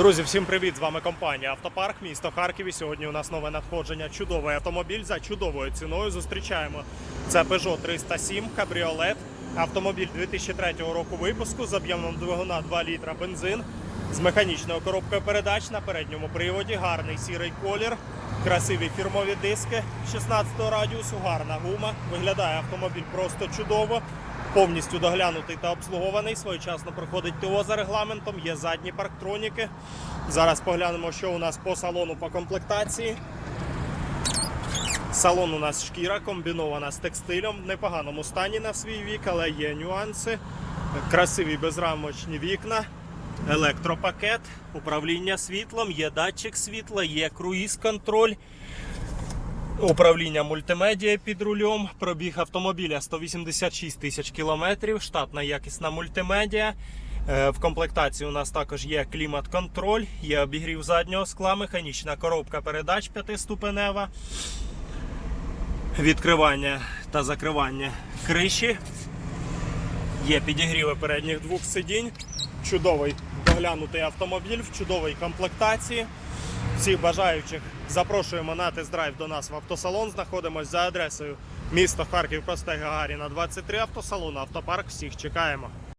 Друзі, всім привіт! З вами компанія Автопарк, місто Харків. Сьогодні у нас нове надходження. Чудовий автомобіль за чудовою ціною. Зустрічаємо. Це Peugeot 307 Cabriolet. Автомобіль 2003 року випуску з об'ємом двигуна 2 літра бензин з механічною коробкою передач на передньому приводі. Гарний сірий колір, красиві фірмові диски 16 радіусу, гарна гума. Виглядає автомобіль просто чудово. Повністю доглянутий та обслугований. Своєчасно проходить ТО за регламентом. Є задні парктроніки. Зараз поглянемо, що у нас по салону по комплектації. Салон у нас шкіра комбінована з текстилем. В непоганому стані на свій вік, але є нюанси. Красиві безрамочні вікна, електропакет, управління світлом, є датчик світла, є круїз-контроль. Управління мультимедіа під рулем, пробіг автомобіля 186 тисяч кілометрів, штатна якісна мультимедіа. Е, В комплектації у нас також є клімат-контроль, є обігрів заднього скла, механічна коробка передач п'ятиступенева, відкривання та закривання криші. Є підігріви передніх двох сидінь. Чудовий доглянутий автомобіль в чудовій комплектації. Всіх бажаючих запрошуємо на тест-драйв до нас в автосалон. Знаходимось за адресою місто Харків, Просте Гагаріна, 23 автосалон, автопарк. Всіх чекаємо.